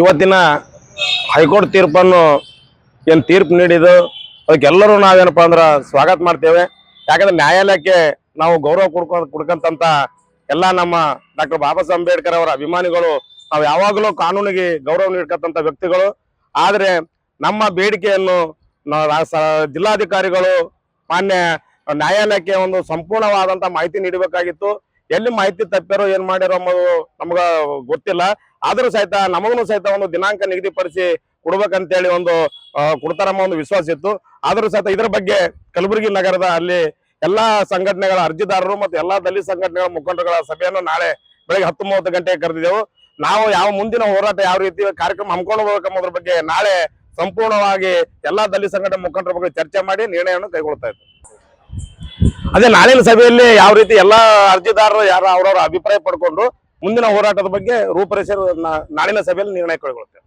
ಇವತ್ತಿನ ಹೈಕೋರ್ಟ್ ತೀರ್ಪನ್ನು ಏನು ತೀರ್ಪು ನೀಡಿದ್ದು, ಅದಕ್ಕೆಲ್ಲರೂ ನಾವೇನಪ್ಪ ಅಂದ್ರೆ ಸ್ವಾಗತ ಮಾಡ್ತೇವೆ. ಯಾಕಂದ್ರೆ ನ್ಯಾಯಾಲಯಕ್ಕೆ ನಾವು ಗೌರವ ಕೊಡ್ಕೊ ಕೊಡ್ಕಂತ ಎಲ್ಲ ನಮ್ಮ ಡಾಕ್ಟರ್ ಬಾಬಾ ಸಾಹೇಬ್ ಅಂಬೇಡ್ಕರ್ ಅವರ ಅಭಿಮಾನಿಗಳು, ನಾವು ಯಾವಾಗಲೂ ಕಾನೂನಿಗೆ ಗೌರವ ನೀಡ್ಕಂತ ವ್ಯಕ್ತಿಗಳು. ಆದರೆ ನಮ್ಮ ಬೇಡಿಕೆಯನ್ನು ಜಿಲ್ಲಾಧಿಕಾರಿಗಳು ಮಾನ್ಯ ನ್ಯಾಯಾಲಯಕ್ಕೆ ಒಂದು ಸಂಪೂರ್ಣವಾದಂತ ಮಾಹಿತಿ ನೀಡಬೇಕಾಗಿತ್ತು. ಎಲ್ಲಿ ಮಾಹಿತಿ ತಪ್ಪ್ಯಾರೋ, ಏನ್ ಮಾಡ್ಯಾರೋ ಅನ್ನೋದು ನಮ್ಗ ಗೊತ್ತಿಲ್ಲ. ಆದ್ರೂ ಸಹಿತ ನಮಗೂ ಸಹಿತ ಒಂದು ದಿನಾಂಕ ನಿಗದಿಪಡಿಸಿ ಕೊಡ್ಬೇಕಂತೇಳಿ ಒಂದು ಕೊಡ್ತಾರಮ್ಮ ಒಂದು ವಿಶ್ವಾಸ ಇತ್ತು. ಆದ್ರೂ ಸಹಿತ ಇದರ ಬಗ್ಗೆ ಕಲಬುರಗಿ ನಗರದ ಅಲ್ಲಿ ಎಲ್ಲಾ ಸಂಘಟನೆಗಳ ಅರ್ಜಿದಾರರು ಮತ್ತು ಎಲ್ಲಾ ದಲಿತ ಸಂಘಟನೆಗಳ ಮುಖಂಡರುಗಳ ಸಭೆಯನ್ನು ನಾಳೆ ಬೆಳಗ್ಗೆ ಹತ್ತು ಮೂವತ್ತು ಗಂಟೆಗೆ ಕರೆದಿದ್ದೆವು. ನಾವು ಯಾವ ಮುಂದಿನ ಹೋರಾಟ ಯಾವ ರೀತಿ ಕಾರ್ಯಕ್ರಮ ಹಮ್ಮಿಕೊಂಡು ಬಗ್ಗೆ ನಾಳೆ ಸಂಪೂರ್ಣವಾಗಿ ಎಲ್ಲಾ ದಲಿತ ಸಂಘಟನೆ ಮುಖಂಡರ ಬಗ್ಗೆ ಚರ್ಚೆ ಮಾಡಿ ನಿರ್ಣಯವನ್ನು ಕೈಗೊಳ್ತಾ ಇತ್ತು ಅದೇ ನಾಳಿನ ಸಭೆಯಲ್ಲಿ ಯಾವ ರೀತಿ ಎಲ್ಲಾ ಅರ್ಜಿದಾರರು ಯಾರು ಅವರವರ ಅಭಿಪ್ರಾಯ ಪಡ್ಕೊಂಡು ಮುಂದಿನ ಹೋರಾಟದ ಬಗ್ಗೆ ರೂಪರೇಷೆ ನಾಳಿನ ಸಭೆಯಲ್ಲಿ ನಿರ್ಣಯ ಕೈಗೊಳ್ತೇವೆ